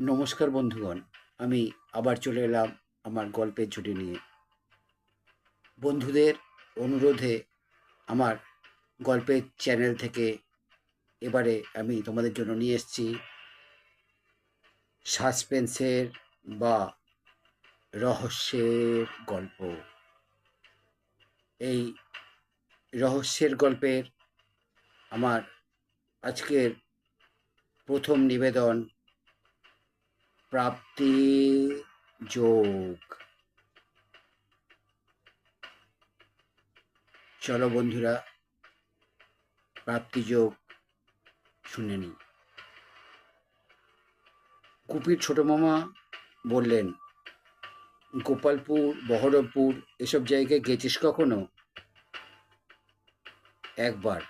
নমস্কার বন্ধুগণ, আমি আবার চলে এলাম আমার গল্পের ঝুটি নিয়ে। বন্ধুদের অনুরোধে আমার গল্পের চ্যানেল থেকে এবারে আমি তোমাদের জন্য নিয়ে এসেছি সাসপেন্সের বা রহস্যের গল্প। এই রহস্যের গল্পের আমার আজকের প্রথম নিবেদন প্রাপ্তি যোগ। চলো বন্ধুরা, প্রাপ্তি যোগ শুনে নি কুপির ছোট মামা বললেন, গোপালপুর, বহরমপুর, এসব জায়গায় গেছিস কখনো? একবার,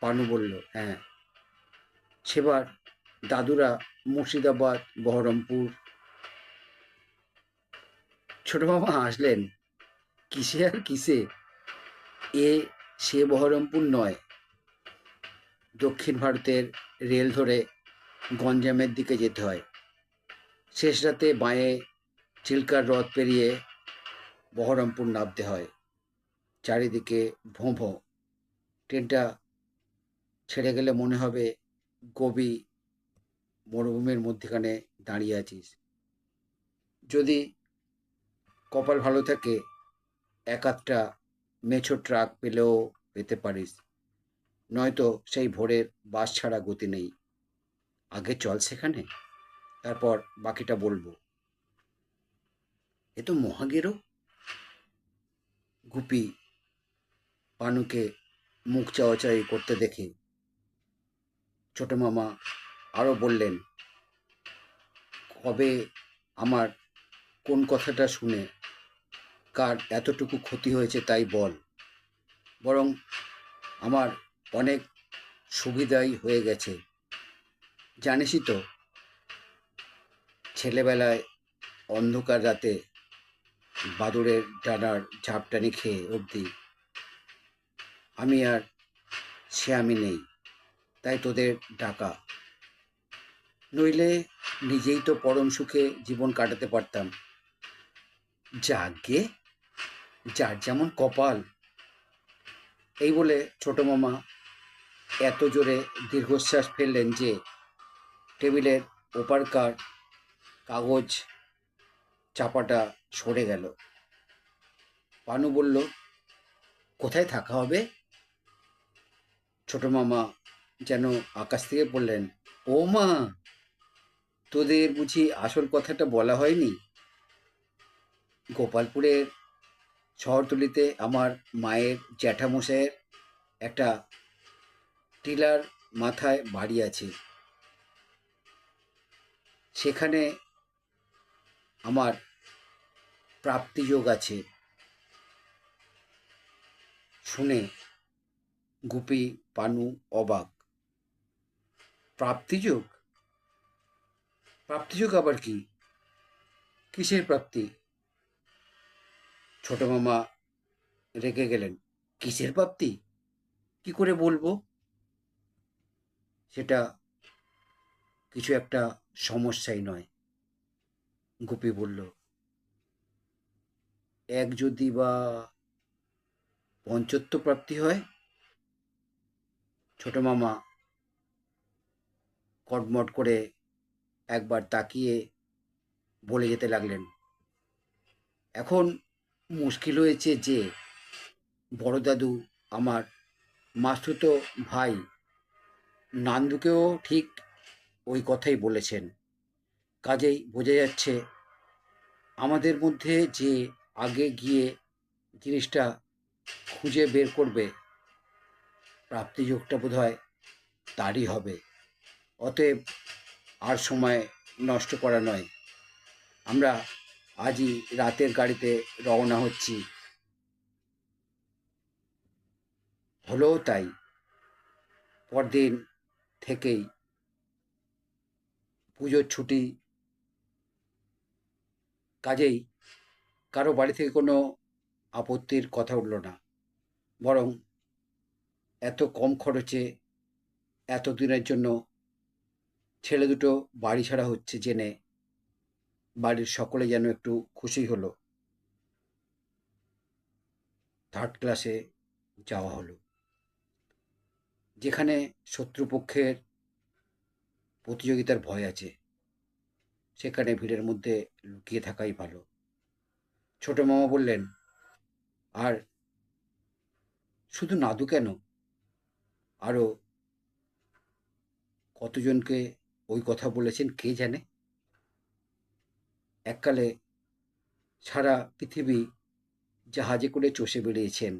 পানু বলল হ্যাঁ। সেবার দাদুরা মুর্শিদাবাদ, বহরমপুর। ছোট মামা হাসলেন, কিসে আর কিসে? এ, সে বহরমপুর নয়। দক্ষিণ ভারতের রেল ধরে গঞ্জামের দিকে যেতে হয়। শেষ রাতে বাঁয়ে চিল্কার হ্রদ পেরিয়ে বহরমপুর নামতে হয়। চারিদিকে ভোঁ ভোঁ। ট্রেনটা ছেড়ে গেলে মনে হবে গবি মরুভূমির মধ্যেখানে দাঁড়িয়ে আছিস। যদি কপাল ভালো থাকে, এক আধটা মেছো ট্রাক পেলেও পেতে পারিস। নয়তো সেই ভোরের বাস ছাড়া গতি নেই। আগে চল সেখানে, তারপর বাকিটা বলব। এ তো মহাগেরো। গুপি পানুকে মুখ চাওয়াচাই করতে দেখে ছোট মামা আরও বললেন, কবে আমার কোন কথাটা শুনে কার এতটুকু ক্ষতি হয়েছে তাই বল। বরং আমার অনেক সুবিধাই হয়ে গেছে। জানিসই তো, ছেলেবেলায় অন্ধকার রাতে বাদুড়ের ডানার ঝাপটানি খেয়ে অবধি আমি আর সে আমি নেই, তাই তোদের ডাকা। নইলে নিজেই তো পরম সুখে জীবন কাটাতে পারতাম। যাগে? যার যেমন কপাল। এই বলে ছোট মামা এত জোরে দীর্ঘশ্বাস ফেললেন যে টেবিলের ওপার ওপারকার কাগজ চাপাটা সরে গেল। পানু বলল, কোথায় থাকা হবে? ছোট মামা যেন আকাশ থেকে বললেন ও মা তোদের বুঝি আসল কথাটা বলা হয়নি? গোপালপুরের শহরতলিতে আমার মায়ের জ্যাঠামশাইয়ের একটা টিলার মাথায় বাড়ি আছে। সেখানে আমার প্রাপ্তিযোগ আছে। শুনে গুপি, পানু অবাক। প্রাপ্তিযোগ? প্রাপ্তিযোগ আবার কি? কিসের প্রাপ্তি? ছোট মামা রেগে গেলেন। কিসের প্রাপ্তি? কি করে বলব? সেটা কিছু একটা সমস্যাই নয়, গুপি বলল। এক যদি বা পঞ্চত্ব প্রাপ্তি হয়, ছোট মামা কটমট করে একবার তাকিয়ে বলে যেতে লাগলেন, এখন মুশকিল হয়েছে যে বড় দাদু আমার মাস্তুতো ভাই নান্দুকেও ঠিক ওই কথাই বলেছেন। কাজেই বোঝা যাচ্ছে আমাদের মধ্যে যে আগে গিয়ে জিনিসটা খুঁজে বের করবে, প্রাপ্তিযোগটা বোধ হয় তারই হবে। অতএব আর সময় নষ্ট করা নয়। আমরা আজই রাতের গাড়িতে রওনা হচ্ছি। হলেও তাই, পরদিন থেকেই পুজোর ছুটি কাজেই কারও বাড়ি থেকে কোনো আপত্তির কথা উঠল না। বরং এত কম খরচে এত দিনের জন্য ছেলে দুটো বাড়ি ছাড়া হচ্ছে জেনে বাড়ির সকলে যেন একটু খুশি হলো। থার্ড ক্লাসে যাওয়া হলো। যেখানে শত্রুপক্ষের প্রতিযোগিতার ভয় আছে। সেখানে ভিড়ের মধ্যে লুকিয়ে থাকাই ভালো। ছোট মামা বললেন, আর শুধু নাদু কেন? আরও কতজনকে ওই কথা বলেছেন কে জানে? এককালে সারা পৃথিবী জাহাজে করে চষে বেরিয়েছেন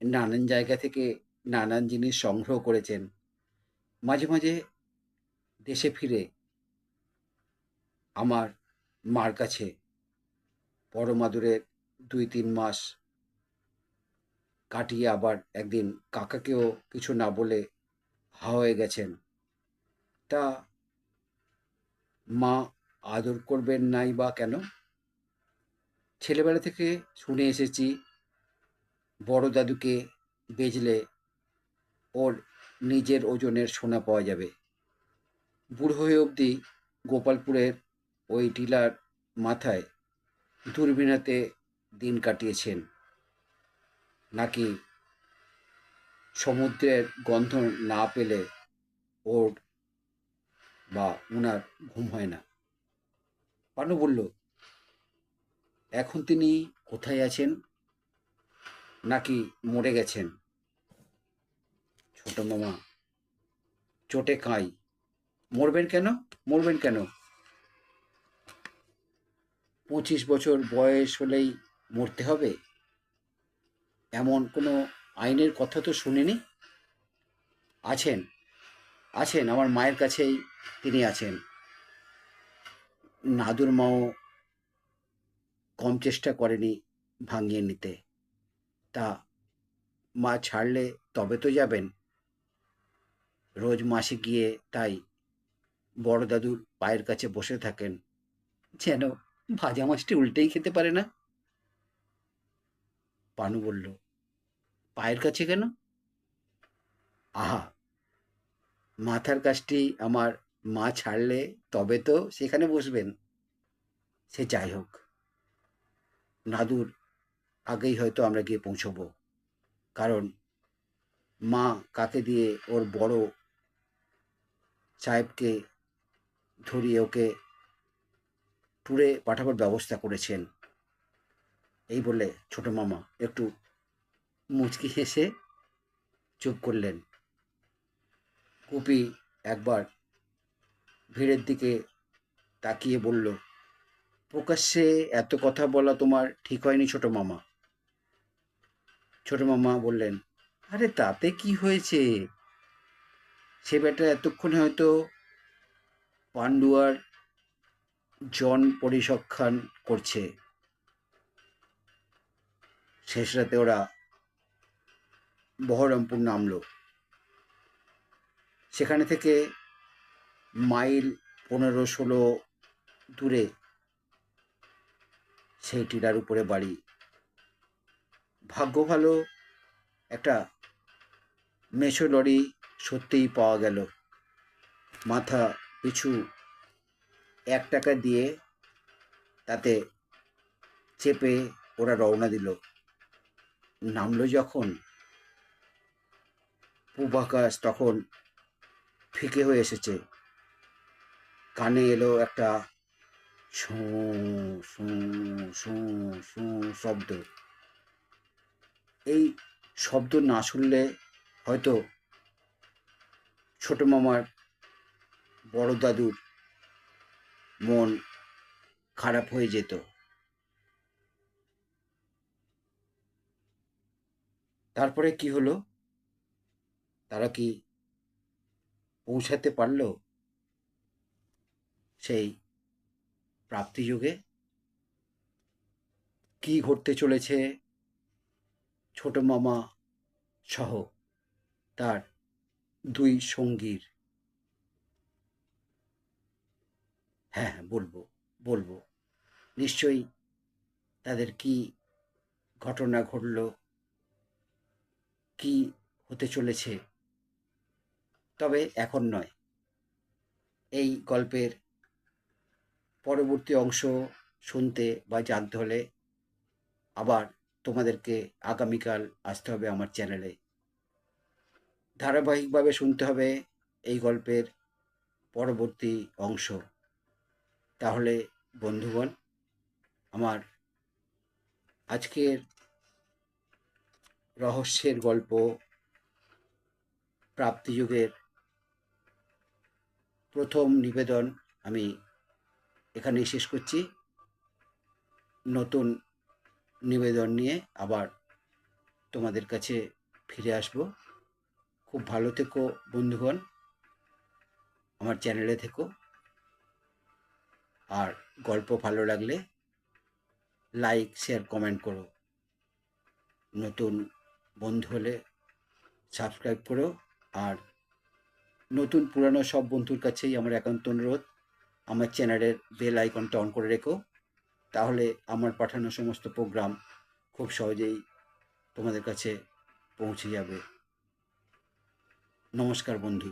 নানান জায়গা থেকে নানান জিনিস সংগ্রহ করেছেন, মাঝে মাঝে দেশে ফিরে আমার মার কাছে পরমাদুরের দুই তিন মাস কাটিয়ে আবার একদিন কাকাকেও কিছু না বলে হা হয়ে গেছেন। তা মা আদর করবেন নাই বা কেন? ছেলেবেলা থেকে শুনে এসেছি, বড় দাদুকে বেজলে ওর নিজের ওজনের সোনা পাওয়া যাবে। বুড়ো হয়ে অবধি গোপালপুরের ওই টিলার মাথায় দূরবীনাতে দিন কাটিয়েছেন। নাকি সমুদ্রের গন্ধ না পেলে ওর বা ওনার ঘুম হয় না। পানু বলল, এখন তিনি কোথায় আছেন? নাকি মরে গেছেন? ছোট মামা, চোটে কাঁই। মরবেন কেন? মরবেন কেন? পঁচিশ বছর বয়স হলেই মরতে হবে? এমন কোনো আইনের কথা তো শুনিনি? আছেন। আছেন, আমার মায়ের কাছেই তিনি আছেন। নাদুর মাও কম চেষ্টা করেনি ভাঙিয়ে নিতে। তা মা ছাড়লে তবে তো যাবেন। রোজ মাসে গিয়ে তাই বড় দাদুর পায়ের কাছে বসে থাকেন। যেন ভাজা মাছটি উল্টেই খেতে পারে না। পানু বলল, পায়ের কাছে কেন? আহা মাথার কাছটি আমার মা ছাড়লে তবে তো সেখানে বসবেন। সে যাই হোক। নাদুর, আগেই হয়তো আমরা গিয়ে পৌঁছবো। কারণ মা কাকে দিয়ে ওর বড় সাহেবকে ধরিয়ে ওকে ট্যুরে পাঠাবার ব্যবস্থা করেছেন। এই বলে ছোট মামা একটু মুচকি হেসে চুপ করলেন। কুপি একবার ভিড়ের দিকে তাকিয়ে বলল, প্রকাশ্যে এত কথা বলা তোমার ঠিক হয়নি ছোট মামা। ছোট মামা বললেন, আরে তাতে কি হয়েছে? সে বেটা এতক্ষণে হয়তো পান্ডুয়ার জন পরিসংখ্যান করছে। শেষ রাতে ওরা বহরমপুর নামলো। সেখানে থেকে মাইল পনেরো ষোলো দূরে সেই টিলার উপরে বাড়ি। ভাগ্য ভালো একটা মেছো লরি সত্যিই পাওয়া গেল। মাথা পিছু এক টাকা দিয়ে তাতে চেপে ওরা রওনা দিল। নামলো যখন পূবাকাশ তখন ফিকে হয়ে এসেছে। কানে এলো একটা শোঁ শোঁ শোঁ শব্দ। এই শব্দ না শুনলে হয়তো ছোট মামার বড় দাদুর মন খারাপ হয়ে যেত। তারপরে কি হলো? তারা কি পৌঁছাতে পারল সেই প্রাপ্তিযুগে? কি ঘটতে চলেছে? ছোট মামা সহ তার দুই সঙ্গীর। হ্যাঁ হ্যাঁ বলব বলব। নিশ্চয়ই তাদের কি ঘটনা ঘটল? কি হতে চলেছে? তবে এখন নয়। এই গল্পের পরবর্তী অংশ শুনতে বা জানতে হলে আবার তোমাদেরকে আগামীকাল আসতে হবে আমার চ্যানেলে। ধারাবাহিকভাবে শুনতে হবে এই গল্পের পরবর্তী অংশ। তাহলে বন্ধুগণ, আমার আজকের রহস্যের গল্প প্রাপ্তিযুগের প্রথম নিবেদন আমি এখানেই শেষ করছি। নতুন নিবেদন নিয়ে আবার তোমাদের কাছে ফিরে আসব। খুব ভালো থেকো বন্ধুগণ, আমার চ্যানেলে থেকো। আর গল্প ভালো লাগলে লাইক, শেয়ার, কমেন্ট করো। নতুন বন্ধু হলে সাবস্ক্রাইব করো। আর নতুন, পুরানো সব বন্ধুর কাছেই আমার একান্ত অনুরোধ। আমার চ্যানেলের বেল আইকনটা অন করে রেখো। তাহলে আমার পাঠানো সমস্ত প্রোগ্রাম খুব সহজেই তোমাদের কাছে পৌঁছে যাবে। নমস্কার বন্ধু।